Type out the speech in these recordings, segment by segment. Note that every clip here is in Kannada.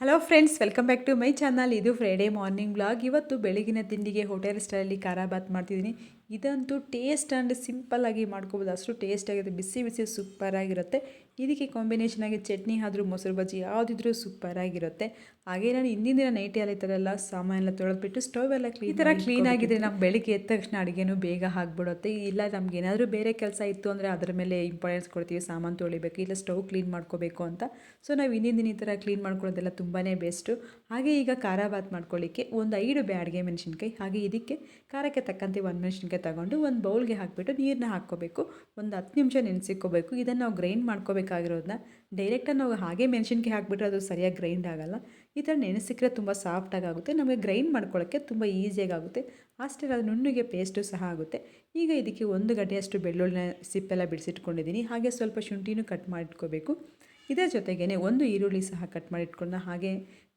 Hello friends welcome back to my channel ಇದು ಫ್ರೈಡೇ ಮಾರ್ನಿಂಗ್ ಬ್ಲಾಗ್ ಇವತ್ತು ಬೆಳಗಿನ ತಿಂಡಿಗೆ ಹೋಟೆಲ್ ಸ್ಟೈಲಲ್ಲಿ ಖಾರ ಬಾತ್ ಮಾಡ್ತಿದ್ದೀನಿ. ಇದಂತೂ ಟೇಸ್ಟ್ ಆ್ಯಂಡ್ ಸಿಂಪಲ್ಲಾಗಿ ಮಾಡ್ಕೋಬೋದು. ಅಷ್ಟು ಟೇಸ್ಟಾಗಿರುತ್ತೆ ಬಿಸಿ ಬಿಸಿ ಸೂಪರಾಗಿರುತ್ತೆ ಇದಕ್ಕೆ ಕಾಂಬಿನೇಷನ್ ಆಗಿ ಚಟ್ನಿ ಆದರೂ ಮೊಸರು ಬಜ್ಜಿ ಯಾವುದಿದ್ರೂ ಸೂಪರಾಗಿರುತ್ತೆ ಹಾಗೆ ನಾನು ಹಿಂದಿನ ದಿನ ನೈಟಿಯಲ್ಲಿ ಈ ಥರ ಎಲ್ಲ ಸಾಮಾನೆಲ್ಲ ತೊಳೆದ್ಬಿಟ್ಟು ಸ್ಟವ್ ಎಲ್ಲ ಕ್ಲೀನ್ ಈ ಥರ ಕ್ಲೀನ್ ಆಗಿದೆ ನಾವು ಬೆಳಿಗ್ಗೆ ಎದ್ದ ತಕ್ಷಣ ಅಡುಗೆನೂ ಬೇಗ ಆಗಿಬಿಡುತ್ತೆ. ಇಲ್ಲ ನಮ್ಗೆ ಏನಾದರೂ ಬೇರೆ ಕೆಲಸ ಇತ್ತು ಅಂದರೆ ಅದರ ಮೇಲೆ ಇಂಪಾರ್ಟೆನ್ಸ್ ಕೊಡ್ತೀವಿ ಸಾಮಾನು ತೊಳಿಬೇಕು ಇಲ್ಲ ಸ್ಟವ್ ಕ್ಲೀನ್ ಮಾಡ್ಕೋಬೇಕು ಅಂತ. ಸೊ ನಾವು ಹಿಂದಿನ ದಿನ ಈ ಥರ ಕ್ಲೀನ್ ಮಾಡ್ಕೊಳ್ಳೋದೆಲ್ಲ ತುಂಬಾ ಬೆಸ್ಟು ಹಾಗೆ ಈಗ ಖಾರ ಬಾತ್ ಮಾಡ್ಕೊಳ್ಳಿಕ್ಕೆ ಒಂದು ಐದು ಬ್ಯಾಡ್ಗೆ ಮೆಣಸಿನ್ಕಾಯಿ. ಹಾಗೆ ಇದಕ್ಕೆ ಖಾರಕ್ಕೆ ತಕ್ಕಂತೆ ಒಂದು ಮೆಣಸಿನ್ಕಾಯಿ ತಗೊಂಡು ಒಂದು ಬೌಲ್ಗೆ ಹಾಕಿಬಿಟ್ಟು ನೀರನ್ನ ಹಾಕ್ಕೋಬೇಕು. ಒಂದು ಹತ್ತು ನಿಮಿಷ ನೆನೆಸಿಕ್ಕೋಬೇಕು ಇದನ್ನು ನಾವು ಗ್ರೈಂಡ್ ಮಾಡ್ಕೋಬೇಕಾಗಿರೋದನ್ನ ಡೈರೆಕ್ಟಾಗಿ ನಾವು ಹಾಗೆ ಮೆಣಸಿನ್ಕಾಯಿ ಹಾಕಿಬಿಟ್ರೆ ಅದು ಸರಿಯಾಗಿ ಗ್ರೈಂಡ್ ಆಗಲ್ಲ. ಈ ಥರ ನೆನೆಸಿಕ್ಕರೆ ತುಂಬ ಸಾಫ್ಟಾಗಿ ಆಗುತ್ತೆ. ನಮಗೆ ಗ್ರೈಂಡ್ ಮಾಡ್ಕೊಳ್ಳೋಕ್ಕೆ ತುಂಬ ಈಸಿಯಾಗಿ ಆಗುತ್ತೆ. ಅಷ್ಟೇ ಅದು ನುಣ್ಣಗೆ ಪೇಸ್ಟು ಸಹ ಆಗುತ್ತೆ. ಈಗ ಇದಕ್ಕೆ ಒಂದು ಗಡ್ಡೆಯಷ್ಟು ಬೆಳ್ಳುಳ್ಳಿನ ಸಿಪ್ಪೆಲ್ಲ ಬಿಡಿಸಿಟ್ಕೊಂಡಿದ್ದೀನಿ. ಹಾಗೆ ಸ್ವಲ್ಪ ಶುಂಠಿನೂ ಕಟ್ ಮಾಡಿಟ್ಕೋಬೇಕು. ಇದರ ಜೊತೆಗೇ ಒಂದು ಈರುಳ್ಳಿ ಸಹ ಕಟ್ ಮಾಡಿಟ್ಕೊಂಡು ಹಾಗೆ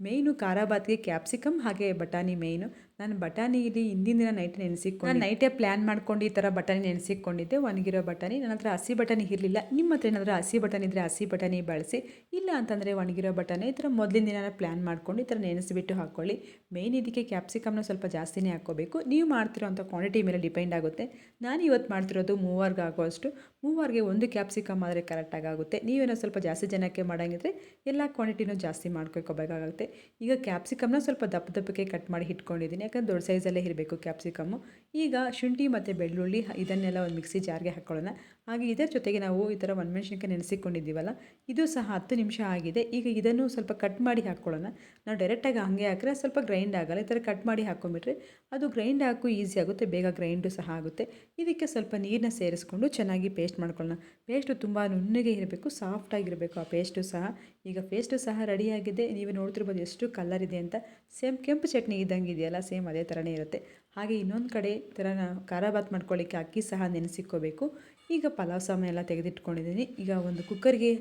ಮೇಯ್ನು ಖಾರ ಬಾತ್ಗೆ ಕ್ಯಾಪ್ಸಿಕಮ್ ಹಾಗೆ ಬಟಾಣಿ ಮೇಯ್ನು ನಾನು ಬಟಾಣಿ ಇಲ್ಲಿ ಹಿಂದಿನ ದಿನ ನೈಟ್ ನೆನೆಸಿಕೊಂಡು ನಾನು ನೈಟೇ ಪ್ಲ್ಯಾನ್ ಮಾಡ್ಕೊಂಡು ಈ ಥರ ಬಟಾಣಿ ನೆನೆಸಿಕೊಂಡಿದ್ದೆ ಒಣಗಿರೋ ಬಟಾಣಿ. ನನ್ನ ಹತ್ರ ಹಸಿ ಬಟಾಣಿ ಇರಲಿಲ್ಲ. ನಿಮ್ಮ ಹತ್ರ ಏನಾದರೂ ಹಸಿ ಬಟಾಣಿ ಇದ್ದರೆ ಹಸಿ ಬಟಾಣಿ ಬಳಸಿ. ಇಲ್ಲ ಅಂತಂದರೆ ಒಣಗಿರೋ ಬಟಾಣಿ. ಈ ಥರ ಮೊದಲಿನ ದಿನ ಪ್ಲ್ಯಾನ್ ಮಾಡ್ಕೊಂಡು ಈ ಥರ ನೆನೆಸಿಬಿಟ್ಟು ಹಾಕ್ಕೊಳ್ಳಿ ಮೇಯ್ನ್ ಇದಕ್ಕೆ ಕ್ಯಾಪ್ಸಿಕಮ್ನ ಸ್ವಲ್ಪ ಜಾಸ್ತಿನೇ ಹಾಕ್ಕೋಬೇಕು. ನೀವು ಮಾಡ್ತಿರೋ ಅಂಥ ಕ್ವಾಂಟಿಟಿ ಮೇಲೆ ಡಿಪೆಂಡ್ ಆಗುತ್ತೆ. ನಾನು ಇವತ್ತು ಮಾಡ್ತಿರೋದು ಮೂವರ್ಗೆ ಆಗೋಷ್ಟು ಮೂವರ್ಗೆ ಒಂದು ಕ್ಯಾಪ್ಸಿಕಮ್ ಆದರೆ ಕರೆಕ್ಟಾಗಿ ಆಗುತ್ತೆ. ನೀವೇನೋ ಸ್ವಲ್ಪ ಜಾಸ್ತಿ ಜನಕ್ಕೆ ಮಾಡೋಂಗಿದ್ರೆ ಎಲ್ಲ ಕ್ವಾಂಟಿಟಿನೂ ಜಾಸ್ತಿ ಮಾಡ್ಕೋಬೇಕಾಗುತ್ತೆ ಈಗ ಕ್ಯಾಪ್ಸಿಕಮ್ನ ಸ್ವಲ್ಪ ದಪ್ಪ ದಪ್ಪಕ್ಕೆ ಕಟ್ ಮಾಡಿ ಇಟ್ಕೊಂಡಿದ್ದೀನಿ ಯಾಕಂದ್ರೆ ದೊಡ್ಡ ಸೈಜಲ್ಲೇ ಇರಬೇಕು ಕ್ಯಾಪ್ಸಿಕಮ್ಮು? ಈಗ ಶುಂಠಿ ಮತ್ತು ಬೆಳ್ಳುಳ್ಳಿ ಇದನ್ನೆಲ್ಲ ಒಂದು ಮಿಕ್ಸಿ ಜಾರ್ಗೆ ಹಾಕ್ಕೊಳ್ಳೋಣ ಹಾಗೆ ಇದರ ಜೊತೆಗೆ ನಾವು ಈ ಥರ ಒಣಮೆಣ್ಸಿನ್ಕಾಯಿ ನೆನೆಸಿಕೊಂಡಿದ್ದೀವಲ್ಲ, ಇದು ಸಹ ಹತ್ತು ನಿಮಿಷ ಆಗಿದೆ. ಈಗ ಇದನ್ನು ಸ್ವಲ್ಪ ಕಟ್ ಮಾಡಿ ಹಾಕ್ಕೊಳ್ಳೋಣ ನಾವು ಡೈರೆಕ್ಟಾಗಿ ಹಾಗೆ ಹಾಕಿದ್ರೆ ಸ್ವಲ್ಪ ಗ್ರೈಂಡ್ ಆಗಲ್ಲ. ಈ ಥರ ಕಟ್ ಮಾಡಿ ಹಾಕ್ಕೊಂಬಿಟ್ರೆ ಅದು ಗ್ರೈಂಡ್ ಹಾಕು ಈಸಿ ಆಗುತ್ತೆ. ಬೇಗ ಗ್ರೈಂಡು ಸಹ ಆಗುತ್ತೆ. ಇದಕ್ಕೆ ಸ್ವಲ್ಪ ನೀರನ್ನ ಸೇರಿಸ್ಕೊಂಡು ಚೆನ್ನಾಗಿ ಪೇಸ್ಟ್ ಮಾಡ್ಕೊಳ್ಳೋಣ. ಪೇಸ್ಟು ತುಂಬ ನುಣ್ಣಗೆ ಇರಬೇಕು ಸಾಫ್ಟಾಗಿರಬೇಕು ಆ ಪೇಸ್ಟು ಸಹ. ಈಗ ಪೇಸ್ಟು ಸಹ ರೆಡಿಯಾಗಿದೆ ನೀವು ನೋಡ್ತಿರ್ಬೋದು ಎಷ್ಟು ಕಲರ್ ಇದೆ ಅಂತ. ಸೇಮ್ ಕೆಂಪು ಚಟ್ನಿ ಇದ್ದಂಗೆ ಇದೆಯಲ್ಲ ಸೇಮ್ ಅದೇ ಥರನೇ ಇರುತ್ತೆ. ಹಾಗೆ ಇನ್ನೊಂದು ಕಡೆ ಥರ ಖಾರ ಬಾತ್ ಮಾಡ್ಕೊಳ್ಳಿಕ್ಕೆ ಅಕ್ಕಿ ಸಹ ನೆನೆಸಿಕ್ಕೋಬೇಕು. ಈಗ ಪಲಾವ್ ಸಾಮಾನೆಲ್ಲ ಎಲ್ಲ ತೆಗೆದಿಟ್ಕೊಂಡಿದ್ದೀನಿ. ಈಗ ಒಂದು ಕುಕ್ಕರ್ಗೆ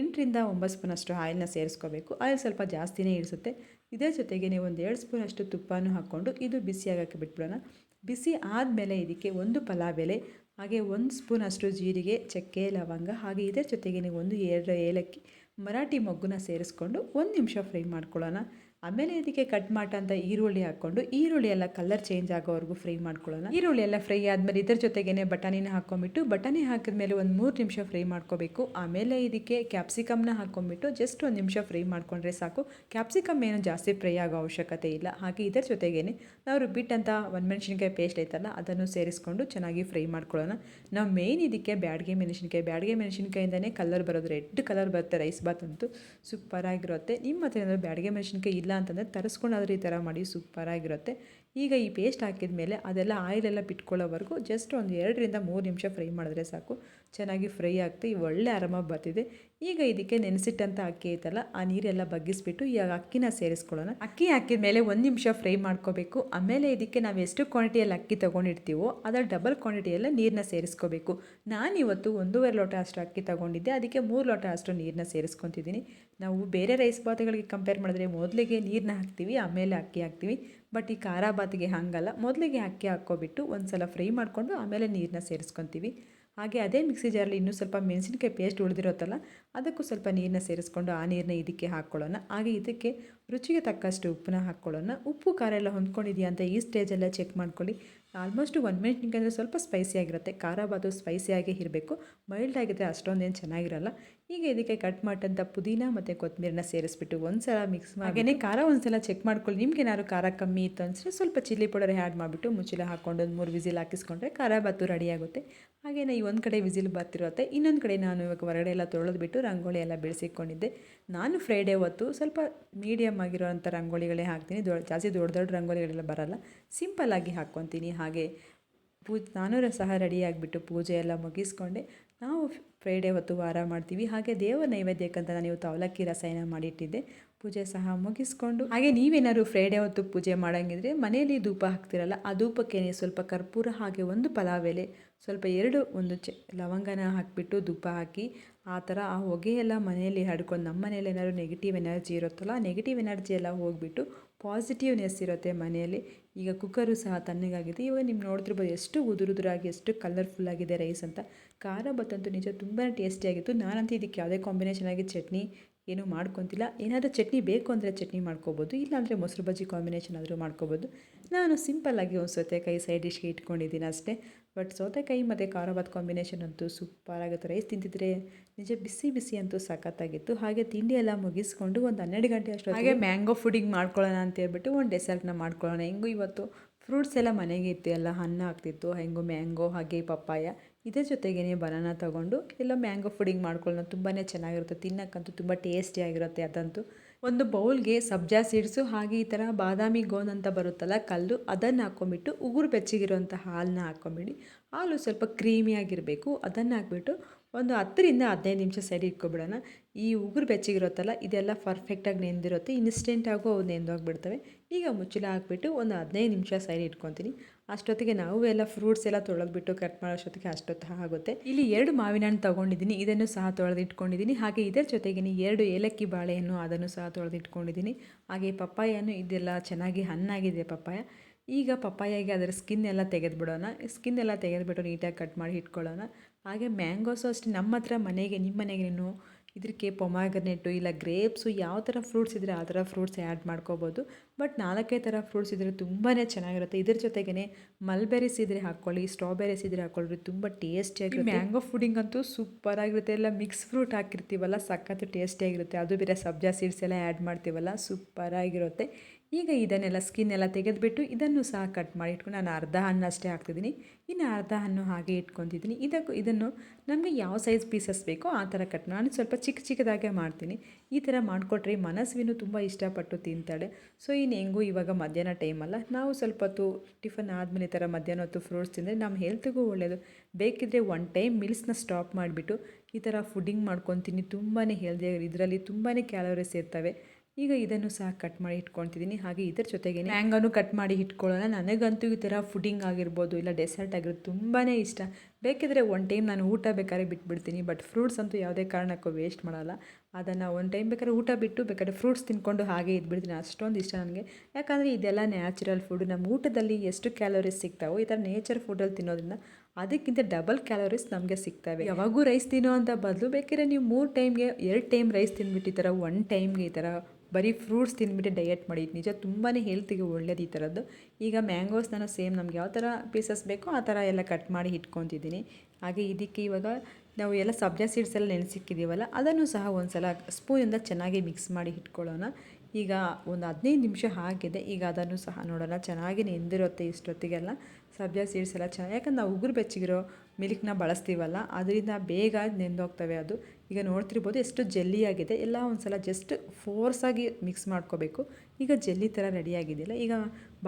ಎಂಟರಿಂದ ಒಂಬತ್ತು ಸ್ಪೂನಷ್ಟು ಆಯಿಲ್ನ ಸೇರಿಸ್ಕೋಬೇಕು. ಆಯಿಲ್ ಸ್ವಲ್ಪ ಜಾಸ್ತಿನೇ ಇರಿಸುತ್ತೆ ಇದೇ ಜೊತೆಗೆ ನೀವು ಒಂದು ಎರಡು ಸ್ಪೂನಷ್ಟು ತುಪ್ಪನೂ ಹಾಕ್ಕೊಂಡು ಇದು ಬಿಸಿಯಾಗೋಕ್ಕೆ ಬಿಟ್ಬಿಡೋಣ. ಬಿಸಿ ಆದಮೇಲೆ ಇದಕ್ಕೆ ಒಂದು ಪಲಾವ್ ಎಲೆ, ಹಾಗೆ ಒಂದು ಸ್ಪೂನಷ್ಟು ಜೀರಿಗೆ, ಚಕ್ಕೆ, ಲವಂಗ, ಹಾಗೆ ಇದರ ಜೊತೆಗೆ ನೀವು ಒಂದು ಎರಡು ಏಲಕ್ಕಿ ಮರಾಠಿ ಮೊಗ್ಗುನ ಸೇರಿಸ್ಕೊಂಡು ಒಂದು ನಿಮಿಷ ಫ್ರೈ ಮಾಡ್ಕೊಳ್ಳೋಣ. ಆಮೇಲೆ ಇದಕ್ಕೆ ಕಟ್ ಮಾಡಂತ ಈರುಳ್ಳಿ ಹಾಕ್ಕೊಂಡು, ಈರುಳ್ಳಿ ಎಲ್ಲ ಕಲರ್ ಚೇಂಜ್ ಆಗೋವರೆಗೂ ಫ್ರೈ ಮಾಡ್ಕೊಳ್ಳೋಣ. ಈರುಳ್ಳಿ ಎಲ್ಲ ಫ್ರೈ ಆದಮೇಲೆ ಇದರ ಜೊತೆಗೇನೆ ಬಟಾಣಿನ ಹಾಕ್ಕೊಂಬಿಟ್ಟು ಬಟಾಣಿ ಹಾಕಿದ್ಮೇಲೆ ಒಂದು ಮೂರು ನಿಮಿಷ ಫ್ರೈ ಮಾಡ್ಕೋಬೇಕು. ಆಮೇಲೆ ಇದಕ್ಕೆ ಕ್ಯಾಪ್ಸಿಕಮ್ನ ಹಾಕ್ಕೊಂಬಿಟ್ಟು ಜಸ್ಟ್ ಒಂದು ನಿಮಿಷ ಫ್ರೈ ಮಾಡ್ಕೊಂಡ್ರೆ ಸಾಕು. ಕ್ಯಾಪ್ಸಿಕಮ್ ಏನು ಜಾಸ್ತಿ ಫ್ರೈ ಆಗೋ ಅವಶ್ಯಕತೆ ಇಲ್ಲ. ಹಾಗೆ ಇದರ ಜೊತೆಗೇನೆ ನಾವು ಒಂದು ಮೆಣಸಿನ್ಕಾಯಿ ಪೇಸ್ಟ್ ಐತಲ್ಲ, ಅದನ್ನು ಸೇರಿಸ್ಕೊಂಡು ಚೆನ್ನಾಗಿ ಫ್ರೈ ಮಾಡ್ಕೊಳ್ಳೋಣ. ನಾವು ಮೇಯ್ನ್ ಇದಕ್ಕೆ ಬ್ಯಾಡ್ಗೆ ಮೆಣಸಿನ್ಕಾಯಿ, ಬ್ಯಾಡ್ಗೆ ಮೆಣಸಿನ್ಕಾಯಿಂದನೇ ಕಲರ್ ಬರೋದು ರೆಡ್ ಕಲರ್ ಬರುತ್ತೆ ರೈಸ್ ಬಾತ್ ಅಂತೂ ಸೂಪರಾಗಿರುತ್ತೆ ನಿಮ್ಮ ಹತ್ರ ಏನಾದರೂ ಬ್ಯಾಡ್ಗೆ ಮೆಣಸಿನ್ಕಾಯಿ ಇಲ್ಲ ಅಂತಂದರೆ ತರಿಸ್ಕೊಂಡು ಅದ್ರ ಈ ಥರ ಮಾಡಿ ಸೂಪರಾಗಿರುತ್ತೆ. ಈಗ ಈ ಪೇಸ್ಟ್ ಹಾಕಿದ ಮೇಲೆ ಅದೆಲ್ಲ ಆಯಿಲೆಲ್ಲ ಬಿಟ್ಕೊಳ್ಳೋವರೆಗೂ ಜಸ್ಟ್ ಒಂದು ಎರಡರಿಂದ ಮೂರು ನಿಮಿಷ ಫ್ರೈ ಮಾಡಿದ್ರೆ ಸಾಕು. ಚೆನ್ನಾಗಿ ಫ್ರೈ ಆಗ್ತದೆ ಒಳ್ಳೆ ಆರಾಮ ಬರ್ತಿದೆ. ಈಗ ಇದಕ್ಕೆ ನೆನೆಸಿಟ್ಟಂಥ ಅಕ್ಕಿ ಐತಲ್ಲ, ಆ ನೀರೆಲ್ಲ ಬಗ್ಗಿಸ್ಬಿಟ್ಟು ಈಗ ಅಕ್ಕಿನ ಸೇರಿಸ್ಕೊಳ್ಳೋಣ. ಅಕ್ಕಿ ಹಾಕಿದ ಮೇಲೆ ಒಂದು ನಿಮಿಷ ಫ್ರೈ ಮಾಡ್ಕೋಬೇಕು. ಆಮೇಲೆ ಇದಕ್ಕೆ ನಾವು ಎಷ್ಟು ಕ್ವಾಂಟಿಟಿಯಲ್ಲಿ ಅಕ್ಕಿ ತೊಗೊಂಡಿರ್ತೀವೋ ಅದರ ಡಬಲ್ ಕ್ವಾಂಟಿಟಿಯೆಲ್ಲ ನೀರನ್ನ ಸೇರಿಸ್ಕೋಬೇಕು. ನಾನಿವತ್ತು ಒಂದೂವರೆ ಲೋಟ ಅಷ್ಟು ಅಕ್ಕಿ ತೊಗೊಂಡಿದ್ದೆ, ಅದಕ್ಕೆ ಮೂರು ಲೋಟ ಅಷ್ಟು ನೀರನ್ನ ಸೇರಿಸ್ಕೊತಿದ್ದೀನಿ. ನಾವು ಬೇರೆ ರೈಸ್ ಬಾತ್ಗಳಿಗೆ ಕಂಪೇರ್ ಮಾಡಿದ್ರೆ ಮೊದಲಿಗೆ ನೀರನ್ನ ಹಾಕ್ತೀವಿ, ಆಮೇಲೆ ಅಕ್ಕಿ ಹಾಕ್ತೀವಿ. ಬಟ್ ಈ ಖಾರ ಬಾತಿಗೆ ಹಾಗಲ್ಲ. ಮೊದಲಿಗೆ ಅಕ್ಕಿ ಹಾಕ್ಕೊಬಿಟ್ಟು ಒಂದು ಸಲ ಫ್ರೈ ಮಾಡಿಕೊಂಡು ಆಮೇಲೆ ನೀರನ್ನ ಸೇರಿಸ್ಕೊತೀವಿ. ಹಾಗೆ ಅದೇ ಮಿಕ್ಸಿ ಜಾರಲ್ಲಿ ಇನ್ನೂ ಸ್ವಲ್ಪ ಮೆಣಸಿನ್ಕಾಯಿ ಪೇಸ್ಟ್ ಉಳಿದಿರುತ್ತಲ್ಲ ಅದಕ್ಕೂ ಸ್ವಲ್ಪ ನೀರನ್ನ ಸೇರಿಸ್ಕೊಂಡು ಆ ನೀರನ್ನ ಇದಕ್ಕೆ ಹಾಕ್ಕೊಳ್ಳೋಣ. ಹಾಗೆ ಇದಕ್ಕೆ ರುಚಿಗೆ ತಕ್ಕಷ್ಟು ಉಪ್ಪನ್ನ ಹಾಕ್ಕೊಳ್ಳೋಣ. ಉಪ್ಪು, ಖಾರ ಎಲ್ಲ ಹೊಂದ್ಕೊಂಡಿದೆಯಾ ಅಂತ ಈ ಸ್ಟೇಜೆಲ್ಲ ಚೆಕ್ ಮಾಡ್ಕೊಳ್ಳಿ. ಆಲ್ಮೋಸ್ಟ್ ಒನ್ ಮಿನಿಟ್ ಅಂದರೆ ಸ್ವಲ್ಪ ಸ್ಪೈಸಿಯಾಗಿರುತ್ತೆ ಖಾರ ಬಾತು ಸ್ಪೈಸಿಯಾಗೇ ಇರಬೇಕು. ಮೈಲ್ಡ್ ಆಗಿದ್ದರೆ ಅಷ್ಟೊಂದೇನು ಚೆನ್ನಾಗಿರಲ್ಲ. ಈಗ ಇದಕ್ಕೆ ಕಟ್ ಮಾಡಿದಂಥ ಪುದೀನ ಮತ್ತು ಕೊತ್ತಂಬರಿನ ಸೇರಿಸ್ಬಿಟ್ಟು ಒಂದು ಸಲ ಮಿಕ್ಸ್ ಹಾಗೆಯೇ ಖಾರ ಒಂದು ಸಲ ಚೆಕ್ ಮಾಡ್ಕೊಳ್ಳಿ. ನಿಮ್ಗೆ ಏನಾದ್ರು ಖಾರ ಕಮ್ಮಿ ಇತ್ತು ಅನಿಸಿದ್ರೆ ಸ್ವಲ್ಪ ಚಿಲ್ಲಿ ಪೌಡರ್ ಆ್ಯಡ್ ಮಾಡಿಬಿಟ್ಟು ಮುಚ್ಚಳ ಹಾಕ್ಕೊಂಡು ಒಂದು ಮೂರು ವಿಸಿಲ್ ಹಾಕಿಸ್ಕೊಂಡ್ರೆ ಖಾರ ಬಾತು ರೆಡಿಯಾಗುತ್ತೆ ಹಾಗೆಯೇ ಈ ಒಂದು ಕಡೆ ವಿಸಿಲ್ ಬರ್ತಿರುತ್ತೆ. ಇನ್ನೊಂದು ಕಡೆ ನಾನು ಇವಾಗ ಹೊರಗಡೆ ಎಲ್ಲ ತೊಳೆದ್ಬಿಟ್ಟು ರಂಗೋಲಿ ಎಲ್ಲ ಬಿಡಿಸಿಕೊಂಡಿದ್ದೆ. ನಾನು ಫ್ರೈಡೇ ಹೊತ್ತು ಸ್ವಲ್ಪ ಮೀಡಿಯಮ್ ಆಗಿರೋವಂಥ ರಂಗೋಲಿಗಳೇ ಹಾಕ್ತೀನಿ. ದೊಡ್ಡ ಜಾಸ್ತಿ ದೊಡ್ಡ ದೊಡ್ಡ ರಂಗೋಲಿಗಳೆಲ್ಲ ಬರಲ್ಲ. ಸಿಂಪಲ್ಲಾಗಿ ಹಾಕ್ಕೊತೀನಿ. ಹಾಗೆ ಪೂಜೆ ನಾನು ಸಹ ರೆಡಿ ಆಗಿಬಿಟ್ಟು ಪೂಜೆ ಎಲ್ಲ ಮುಗಿಸ್ಕೊಂಡೆ. ನಾವು ಫ್ರೈಡೇ ಹೊತ್ತು ವಾರ ಮಾಡ್ತೀವಿ. ಹಾಗೆ ದೇವರ ನೈವೇದ್ಯಕ್ಕಂತ ನಾನು ಇವತ್ತು ಅವಲಕ್ಕಿ ರಸಾಯನ ಮಾಡಿಟ್ಟಿದ್ದೆ. ಪೂಜೆ ಸಹ ಮುಗಿಸ್ಕೊಂಡು. ಹಾಗೆ ನೀವೇನಾದ್ರು ಫ್ರೈಡೇ ಹೊತ್ತು ಪೂಜೆ ಮಾಡೋಂಗಿದ್ರೆ ಮನೆಯಲ್ಲಿ ಧೂಪ ಹಾಕ್ತಿರಲ್ಲ, ಆ ಧೂಪಕ್ಕೆ ಸ್ವಲ್ಪ ಕರ್ಪೂರ ಹಾಗೆ ಒಂದು ಪಲಾವ್ ಎಲೆ, ಸ್ವಲ್ಪ ಎರಡು ಒಂದು ಚ, ಲವಂಗನ ಹಾಕಿಬಿಟ್ಟು ಧೂಪ ಹಾಕಿ ಆ ಥರ ಆ ಹೊಗೆ ಎಲ್ಲ ಮನೆಯಲ್ಲಿ ಹಡ್ಕೊಂಡು ನಮ್ಮ ಮನೇಲಿ ಏನಾದ್ರು ನೆಗೆಟಿವ್ ಎನರ್ಜಿ ಇರುತ್ತಲ್ಲ ನೆಗೆಟಿವ್ ಎನರ್ಜಿ ಎಲ್ಲ ಹೋಗಿಬಿಟ್ಟು ಪಾಸಿಟಿವ್ನೆಸ್ ಇರುತ್ತೆ ಮನೆಯಲ್ಲಿ. ಈಗ ಕುಕ್ಕರು ಸಹ ತಣ್ಣಗಾಗಿದೆ. ಇವಾಗ ನೀವು ನೋಡ್ತಿರ್ಬೋದು ಎಷ್ಟು ಉದುರುದುರಾಗಿ, ಎಷ್ಟು ಕಲರ್ಫುಲ್ ಆಗಿದೆ ರೈಸ್ ಅಂತ. ಖಾರ ಬತ್ತಂತೂ ನಿಜ ತುಂಬಾ ಟೇಸ್ಟಿಯಾಗಿತ್ತು ನಾನಂತೂ ಇದಕ್ಕೆ ಯಾವುದೇ ಕಾಂಬಿನೇಷನ್ ಆಗಿ ಚಟ್ನಿ ಏನೂ ಮಾಡ್ಕೊತಿಲ್ಲ. ಏನಾದರೂ ಚಟ್ನಿ ಬೇಕು ಅಂದರೆ ಚಟ್ನಿ ಮಾಡ್ಕೋಬೋದು ಇಲ್ಲಾಂದರೆ ಮೊಸರು ಬಜ್ಜಿ ಕಾಂಬಿನೇಷನ್ ಆದರೂ ಮಾಡ್ಕೋಬೋದು. ನಾನು ಸಿಂಪಲ್ಲಾಗಿ ಒಂದು ಸೌತೆಕಾಯಿ ಸೈಡ್ ಡಿಶ್ಗೆ ಇಟ್ಕೊಂಡಿದ್ದೀನಿ ಅಷ್ಟೇ. ಬಟ್ ಸೌತೆಕಾಯಿ ಮತ್ತು ಖಾರ ಭಾತ್ ಕಾಂಬಿನೇಷನ್ ಅಂತೂ ಸೂಪರ್ ಆಗುತ್ತೆ. ರೈಸ್ ತಿಂತಿದ್ರೆ ನಿಜ ಬಿಸಿ ಬಿಸಿ ಅಂತೂ ಸಖತ್ತಾಗಿತ್ತು. ಹಾಗೆ ತಿಂಡಿ ಎಲ್ಲ ಮುಗಿಸ್ಕೊಂಡು ಒಂದು ಹನ್ನೆರಡು ಗಂಟೆ ಅಷ್ಟು ಹಾಗೆ ಮ್ಯಾಂಗೋ ಫುಡಿಂಗ್ ಮಾಡ್ಕೊಳ್ಳೋಣ ಅಂತ ಹೇಳ್ಬಿಟ್ಟು ಒಂದು ಡೆಸರ್ಟ್ನ ಮಾಡ್ಕೊಳ್ಳೋಣ. ಹೆಂಗೂ ಇವತ್ತು ಫ್ರೂಟ್ಸ್ ಎಲ್ಲ ಮನೆಗೆ ಇತ್ತು ಎಲ್ಲ ಹಣ್ಣು ಆಗ್ತಿತ್ತು, ಹೆಂಗೋ ಮ್ಯಾಂಗೋ ಹಾಗೆ ಪಪ್ಪಾಯ. ಇದ್ರ ಜೊತೆಗೇ ಬನಾನ ತೊಗೊಂಡು ಎಲ್ಲ ಮ್ಯಾಂಗೋ ಫುಡಿಂಗ್ ಮಾಡ್ಕೊಳ್ಳೋಣ ತುಂಬಾ ಚೆನ್ನಾಗಿರುತ್ತೆ, ತಿನ್ನೋಕ್ಕಂತೂ ತುಂಬ ಟೇಸ್ಟಿಯಾಗಿರುತ್ತೆ ಅದಂತೂ. ಒಂದು ಬೌಲ್ಗೆ ಸಬ್ಜಾ ಸೀಡ್ಸು, ಹಾಗೆ ಈ ಥರ ಬಾದಾಮಿ ಗೋನ್ ಅಂತ ಬರುತ್ತಲ್ಲ ಕಲ್ಲು, ಅದನ್ನು ಹಾಕ್ಕೊಂಬಿಟ್ಟು ಉಗುರು ಬೆಚ್ಚಗಿರುವಂಥ ಹಾಲನ್ನ ಹಾಕ್ಕೊಂಬಿಡಿ. ಹಾಲು ಸ್ವಲ್ಪ ಕ್ರೀಮಿಯಾಗಿರಬೇಕು ಅದನ್ನು ಹಾಕ್ಬಿಟ್ಟು ಒಂದು ಹತ್ತರಿಂದ ಹದಿನೈದು ನಿಮಿಷ ಸೈಡ್ ಇಟ್ಕೊಬಿಡೋಣ. ಈ ಉಗುರು ಬೆಚ್ಚಗಿರುತ್ತಲ್ಲ, ಇದೆಲ್ಲ ಪರ್ಫೆಕ್ಟಾಗಿ ನೆಂದಿರುತ್ತೆ ಇನ್ಸ್ಟೆಂಟಾಗೂ ಅವು ನೆಂದೋಗ್ಬಿಡ್ತವೆ. ಈಗ ಮುಚ್ಚಳ ಹಾಕ್ಬಿಟ್ಟು ಒಂದು ಹದಿನೈದು ನಿಮಿಷ ಸೈಡ್ ಇಟ್ಕೊತೀನಿ. ಅಷ್ಟೊತ್ತಿಗೆ ನಾವು ಎಲ್ಲ ಫ್ರೂಟ್ಸ್ ಎಲ್ಲ ತೊಳೆದ್ಬಿಟ್ಟು ಕಟ್ ಮಾಡೋ ಅಷ್ಟೊತ್ತಿಗೆ ಅಷ್ಟೊತ್ತು ಆಗುತ್ತೆ. ಇಲ್ಲಿ ಎರಡು ಮಾವಿನ ಹಣ್ಣು ತೊಗೊಂಡಿದ್ದೀನಿ, ಇದನ್ನು ಸಹ ತೊಳೆದಿಟ್ಕೊಂಡಿದ್ದೀನಿ. ಹಾಗೆ ಇದರ ಜೊತೆಗೆ ಎರಡು ಏಲಕ್ಕಿ ಬಾಳೆಯನ್ನು ಅದನ್ನು ಸಹ ತೊಳೆದಿಟ್ಕೊಂಡಿದ್ದೀನಿ. ಹಾಗೆ ಪಪ್ಪಾಯನ್ನು ಇದೆಲ್ಲ ಚೆನ್ನಾಗಿ ಹಣ್ಣಾಗಿದೆ ಪಪ್ಪಾಯ. ಈಗ ಪಪ್ಪಾಯಿಗೆ ಅದರ ಸ್ಕಿನ್ ಎಲ್ಲ ತೆಗೆದುಬಿಡೋಣ. ಸ್ಕಿನ್ ಎಲ್ಲ ತೆಗೆದುಬಿಟ್ಟು ನೀಟಾಗಿ ಕಟ್ ಮಾಡಿ ಇಟ್ಕೊಳ್ಳೋಣ. ಹಾಗೆ ಮ್ಯಾಂಗೋಸು ಅಷ್ಟೇ ನಮ್ಮ ಹತ್ರ ಮನೆಗೆ, ನಿಮ್ಮ ಮನೆಗೆ ನೀವು ಇದಕ್ಕೆ ಪೊಮಾಗ್ರನೇಟು ಇಲ್ಲ ಗ್ರೇಪ್ಸು ಯಾವ ಥರ ಫ್ರೂಟ್ಸ್ ಇದ್ದರೆ ಆ ಥರ ಫ್ರೂಟ್ಸ್ ಆ್ಯಡ್ ಮಾಡ್ಕೋಬೋದು. ಬಟ್ ನಾಲ್ಕೇ ಥರ ಫ್ರೂಟ್ಸ್ ಇದ್ದರೆ ತುಂಬಾ ಚೆನ್ನಾಗಿರುತ್ತೆ. ಇದ್ರ ಜೊತೆಗೇ ಮಲ್ಬೆರೀಸ್ ಇದ್ದರೆ ಹಾಕ್ಕೊಳ್ಳಿ ಸ್ಟ್ರಾಬೆರೀಸ್ ಇದ್ದರೆ ಹಾಕ್ಕೊಳ್ಳಿ ತುಂಬ ಟೇಸ್ಟಿಯಾಗಿರುತ್ತೆ. ಮ್ಯಾಂಗೋ ಫುಡಿಂಗ್ ಅಂತೂ ಸೂಪರಾಗಿರುತ್ತೆ. ಎಲ್ಲ ಮಿಕ್ಸ್ ಫ್ರೂಟ್ ಹಾಕಿರ್ತೀವಲ್ಲ, ಸಖತ್ತು ಟೇಸ್ಟಿಯಾಗಿರುತ್ತೆ. ಅದು ಬೇರೆ ಸಬ್ಜಾ ಸೀಡ್ಸ್ ಎಲ್ಲ ಆ್ಯಡ್ ಮಾಡ್ತೀವಲ್ಲ, ಸೂಪರಾಗಿರುತ್ತೆ. ಈಗ ಇದನ್ನೆಲ್ಲ ಸ್ಕಿನ್ ಎಲ್ಲ ತೆಗೆದುಬಿಟ್ಟು ಇದನ್ನು ಸಹ ಕಟ್ ಮಾಡಿ ಇಟ್ಕೊಂಡು ನಾನು ಅರ್ಧ ಹಣ್ಣು ಅಷ್ಟೇ ಹಾಕ್ತಿದ್ದೀನಿ. ಇನ್ನು ಅರ್ಧ ಹಣ್ಣು ಹಾಗೆ ಇಟ್ಕೊತಿದ್ದೀನಿ. ಇದಕ್ಕೂ ಇದನ್ನು ನಮಗೆ ಯಾವ ಸೈಜ್ ಪೀಸಸ್ ಬೇಕೋ ಆ ಥರ ಕಟ್ ನಾನು ಸ್ವಲ್ಪ ಚಿಕ್ಕ ಚಿಕ್ಕದಾಗೆ ಮಾಡ್ತೀನಿ. ಈ ಥರ ಮಾಡಿಕೊಟ್ರೆ ಮನಸ್ವಿನೂ ತುಂಬ ಇಷ್ಟಪಟ್ಟು ತಿಂತಾಳೆ. ಸೊ ಇನ್ನು ಹೆಂಗೂ ಇವಾಗ ಮಧ್ಯಾಹ್ನ ಟೈಮಲ್ಲ ನಾವು ಸ್ವಲ್ಪ ಹೊತ್ತು ಟಿಫನ್ ಆದಮೇಲೆ ಈ ಥರ ಮಧ್ಯಾಹ್ನ ಹೊತ್ತು ಫ್ರೂಟ್ಸ್ ತಿಂದರೆ ನಮ್ಮ ಹೆಲ್ತ್ಗೂ ಒಳ್ಳೆಯದು ಬೇಕಿದ್ದರೆ ಒನ್ ಟೈಮ್ ಮಿಲ್ಸ್ನ ಸ್ಟಾಪ್ ಮಾಡಿಬಿಟ್ಟು ಈ ಥರ ಫುಡ್ಡಿಂಗ್ ಮಾಡ್ಕೊತೀನಿ. ತುಂಬಾ ಹೆಲ್ದಿಯಾಗಿ ಇದರಲ್ಲಿ ತುಂಬಾ ಕ್ಯಾಲೋರೀಸ್ ಇರ್ತವೆ. ಈಗ ಇದನ್ನು ಸಹ ಕಟ್ ಮಾಡಿ ಇಟ್ಕೊಳ್ತಿದ್ದೀನಿ. ಹಾಗೆ ಇದರ ಜೊತೆಗೆ ಮ್ಯಾಂಗನೂ ಕಟ್ ಮಾಡಿ ಇಟ್ಕೊಳ್ಳೋಣ. ನನಗಂತೂ ಈ ಥರ ಫುಡ್ಡಿಂಗ್ ಆಗಿರ್ಬೋದು ಇಲ್ಲ ಡೆಸರ್ಟ್ ಆಗಿರೋದು ತುಂಬಾ ಇಷ್ಟ. ಬೇಕಿದ್ರೆ ಒನ್ ಟೈಮ್ ನಾನು ಊಟ ಬೇಕಾದ್ರೆ ಬಿಟ್ಬಿಡ್ತೀನಿ ಬಟ್ ಫ್ರೂಟ್ಸ್ ಅಂತೂ ಯಾವುದೇ ಕಾರಣಕ್ಕೂ ವೇಸ್ಟ್ ಮಾಡಲ್ಲ. ಅದನ್ನು ಒನ್ ಟೈಮ್ ಬೇಕಾದ್ರೆ ಊಟ ಬಿಟ್ಟು ಬೇಕಾದ್ರೆ ಫ್ರೂಟ್ಸ್ ತಿನ್ಕೊಂಡು ಹಾಗೆ ಇದ್ಬಿಡ್ತೀನಿ. ಅಷ್ಟೊಂದು ಇಷ್ಟ ನನಗೆ. ಯಾಕಂದರೆ ಇದೆಲ್ಲ ನ್ಯಾಚುರಲ್ ಫುಡ್ ನಮ್ಮ ಊಟದಲ್ಲಿ ಎಷ್ಟು ಕ್ಯಾಲೋರೀಸ್ ಸಿಗ್ತಾವೋ ಈ ಥರ ನೇಚರ್ ಫುಡಲ್ಲಿ ತಿನ್ನೋದ್ರಿಂದ ಅದಕ್ಕಿಂತ ಡಬಲ್ ಕ್ಯಾಲೋರೀಸ್ ನಮಗೆ ಸಿಗ್ತವೆ. ಯಾವಾಗೂ ರೈಸ್ ತಿನ್ನೋ ಅಂತ ಬದಲು ಬೇಕಿದ್ರೆ ನೀವು ಮೂರು ಟೈಮ್ಗೆ ಎರಡು ಟೈಮ್ ರೈಸ್ ತಿಂದ್ಬಿಟ್ಟು ಈ ಥರ ಒನ್ ಟೈಮ್ಗೆ ಈ ಥರ ಬರೀ ಫ್ರೂಟ್ಸ್ ತಿಂದ್ಬಿಟ್ಟು ಡಯಟ್ ಮಾಡಿ ನಿಜ ತುಂಬಾ ಹೆಲ್ತಿಗೆ ಒಳ್ಳೇದು ಈ ಥರದ್ದು ಈಗ ಮ್ಯಾಂಗೋಸ್ ನಾನು ಸೇಮ್ ನಮ್ಗೆ ಯಾವ ಥರ ಪೀಸಸ್ ಬೇಕೋ ಆ ಥರ ಎಲ್ಲ ಕಟ್ ಮಾಡಿ ಇಟ್ಕೊತಿದ್ದೀನಿ. ಹಾಗೆ ಇದಕ್ಕೆ ಇವಾಗ ನಾವು ಎಲ್ಲ ಸಬ್ಜಾ ಸೀಡ್ಸ್ ಎಲ್ಲ ನೆನೆಸಿಕ್ಕಿದ್ದೀವಲ್ಲ ಅದನ್ನು ಸಹ ಒಂದು ಸಲ ಸ್ಪೂನಿಂದ ಚೆನ್ನಾಗಿ ಮಿಕ್ಸ್ ಮಾಡಿ ಇಟ್ಕೊಳ್ಳೋಣ. ಈಗ ಒಂದು ಹದಿನೈದು ನಿಮಿಷ ಆಗಿದೆ. ಈಗ ಅದನ್ನು ಸಹ ನೋಡೋಣ. ಚೆನ್ನಾಗಿ ನೆಂದಿರುತ್ತೆ ಇಷ್ಟೊತ್ತಿಗೆಲ್ಲ. ಸಬ್ಜಾ ಸೀಡ್ಸ್ ಎಲ್ಲ ಚೆನ್ನಾಗಿ ಯಾಕಂದ್ರೆ ನಾವು ಉಗುರು ಬೆಚ್ಚಗಿರೋ ಮಿಲ್ಕ್ನ ಬಳಸ್ತೀವಲ್ಲ, ಅದರಿಂದ ಬೇಗ ನೆಂದೋಗ್ತವೆ ಅದು. ಈಗ ನೋಡ್ತಿರ್ಬೋದು ಎಷ್ಟು ಜೆಲ್ಲಿಯಾಗಿದೆ ಎಲ್ಲ ಒಂದು ಸಲ ಜಸ್ಟ್ ಫೋರ್ಸಾಗಿ ಮಿಕ್ಸ್ ಮಾಡ್ಕೋಬೇಕು. ಈಗ ಜಲ್ಲಿ ಥರ ರೆಡಿಯಾಗಿದೆಯಲ್ಲ ಈಗ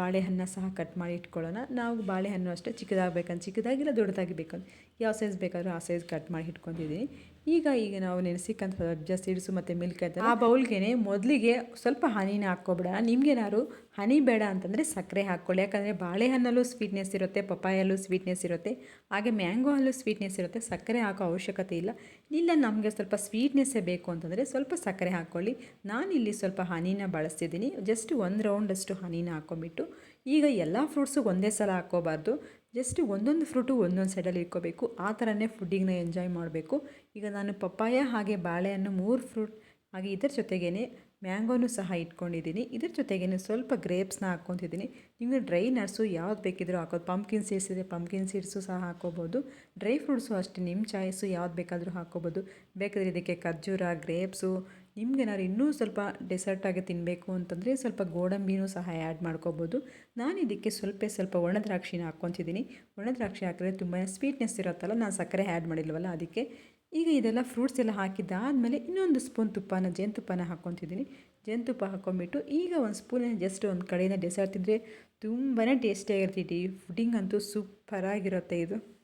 ಬಾಳೆಹಣ್ಣ ಸಹ ಕಟ್ ಮಾಡಿ ಇಟ್ಕೊಳ್ಳೋಣ. ನಾವು ಬಾಳೆಹಣ್ಣು ಅಷ್ಟೇ ಚಿಕ್ಕದಾಗಬೇಕಂತ, ಚಿಕ್ಕದಾಗಿಲ್ಲ ದೊಡ್ಡದಾಗಿ ಬೇಕಂತ ಯಾವ ಸೈಜ್ ಬೇಕಾದರೂ ಆ ಸೈಜ್ ಕಟ್ ಮಾಡಿ ಇಟ್ಕೊಂಡಿದ್ದೀನಿ. ಈಗ ಈಗ ನಾವು ನೆನೆಸಿಕ್ಕಂಥ ಜಾಸ್ತಿ ಸೀಡ್ಸು ಮತ್ತು ಮಿಲ್ಕ್ ಆಯ್ತು ಆ ಬೌಲ್ಗೆ ಮೊದಲಿಗೆ ಸ್ವಲ್ಪ ಹನಿನ ಹಾಕ್ಕೊಬಿಡೋಣ ನಿಮ್ಗೇನಾದ್ರು ಹನಿ ಬೇಡ ಅಂತಂದರೆ ಸಕ್ಕರೆ ಹಾಕ್ಕೊಳ್ಳಿ. ಯಾಕಂದರೆ ಬಾಳೆಹಣ್ಣಲ್ಲೂ ಸ್ವೀಟ್ನೆಸ್ ಇರುತ್ತೆ ಪಪ್ಪಾಯಲ್ಲೂ ಸ್ವೀಟ್ನೆಸ್ ಇರುತ್ತೆ ಹಾಗೆ ಮ್ಯಾಂಗೋ ಅಲ್ಲೂ ಸ್ವೀಟ್ನೆಸ್ ಇರುತ್ತೆ. ಸಕ್ಕರೆ ಹಾಕೋ ಅವಶ್ಯಕತೆ ಇಲ್ಲ. ಇಲ್ಲ ನಮಗೆ ಸ್ವಲ್ಪ ಸ್ವೀಟ್ನೆಸ್ಸೇ ಬೇಕು ಅಂತಂದರೆ ಸ್ವಲ್ಪ ಸಕ್ಕರೆ ಹಾಕ್ಕೊಳ್ಳಿ. ನಾನಿಲ್ಲಿ ಸ್ವಲ್ಪ ಹನಿನ ಬಳಸ್ತಿದ್ದೀನಿ. ಜಸ್ಟ್ ಒಂದು ರೌಂಡಷ್ಟು ಹನಿನ ಹಾಕ್ಕೊಂಬಿಟ್ಟು ಈಗ ಎಲ್ಲ ಫ್ರೂಟ್ಸು ಒಂದೇ ಸಲ ಹಾಕ್ಕೋಬಾರ್ದು. ಜಸ್ಟ್ ಒಂದೊಂದು ಫ್ರೂಟು ಒಂದೊಂದು ಸೈಡಲ್ಲಿ ಇಟ್ಕೋಬೇಕು. ಆ ಥರನೇ ಫುಡ್ಡಿಂಗ್ನ ಎಂಜಾಯ್ ಮಾಡಬೇಕು. ಈಗ ನಾನು ಪಪ್ಪಾಯ ಹಾಗೆ ಬಾಳೆಹಣ್ಣು ಮೂರು ಫ್ರೂಟ್ ಹಾಗೆ ಇದರ ಜೊತೆಗೇ ಮ್ಯಾಂಗೋನು ಸಹ ಇಟ್ಕೊಂಡಿದ್ದೀನಿ. ಇದ್ರ ಜೊತೆಗೇ ಸ್ವಲ್ಪ ಗ್ರೇಪ್ಸ್ನ ಹಾಕ್ಕೊತಿದ್ದೀನಿ. ನಿಮಗೆ ಡ್ರೈ ನಟ್ಸು ಯಾವ್ದು ಬೇಕಿದ್ರೂ ಹಾಕೋದು. ಪಂಪ್ಕಿನ್ ಸೀಡ್ಸ್ ಇದೆ ಪಂಪ್ಕಿನ್ ಸೀಡ್ಸು ಸಹ ಹಾಕೋಬೋದು ಡ್ರೈ ಫ್ರೂಟ್ಸು ಅಷ್ಟೇ ನಿಮ್ಮ ಚಾಯ್ಸು ಯಾವ್ದು ಬೇಕಾದರೂ ಹಾಕ್ಕೋಬೋದು. ಬೇಕಾದರೆ ಇದಕ್ಕೆ ಖರ್ಜೂರ ಗ್ರೇಪ್ಸು ನಿಮ್ಗೇನಾದ್ರು ಇನ್ನೂ ಸ್ವಲ್ಪ ಡೆಸರ್ಟಾಗಿ ತಿನ್ನಬೇಕು ಅಂತಂದರೆ ಸ್ವಲ್ಪ ಗೋಡಂಬಿನೂ ಸಹ ಆ್ಯಡ್ ಮಾಡ್ಕೋಬೋದು. ನಾನು ಇದಕ್ಕೆ ಸ್ವಲ್ಪ ಸ್ವಲ್ಪ ಒಣ ದ್ರಾಕ್ಷಿನ ಹಾಕ್ಕೊತಿದ್ದೀನಿ. ಒಣ ದ್ರಾಕ್ಷಿ ಹಾಕಿದ್ರೆ ತುಂಬಾ ಸ್ವೀಟ್ನೆಸ್ ಇರುತ್ತಲ್ಲ, ನಾನು ಸಕ್ಕರೆ ಆ್ಯಡ್ ಮಾಡಿಲ್ವಲ್ಲ ಅದಕ್ಕೆ. ಈಗ ಇದೆಲ್ಲ ಫ್ರೂಟ್ಸ್ ಎಲ್ಲ ಹಾಕಿದ್ದಾದಮೇಲೆ ಇನ್ನೊಂದು ಸ್ಪೂನ್ ತುಪ್ಪನ, ಜೇನುತುಪ್ಪನ ಹಾಕ್ಕೊತಿದ್ದೀನಿ. ಜೇನುತುಪ್ಪ ಹಾಕ್ಕೊಂಬಿಟ್ಟು ಈಗ ಒಂದು ಸ್ಪೂನಿನ ಜಸ್ಟ್ ಒಂದು ಕಡೆಯಿಂದ ಡೆಸರ್ಟ್ ತಿಂದರೆ ತುಂಬಾ ಟೇಸ್ಟಿಯಾಗಿರ್ತೈತಿ ಫುಡ್ಡಿಂಗ್ ಅಂತೂ ಸೂಪರಾಗಿರುತ್ತೆ ಇದು.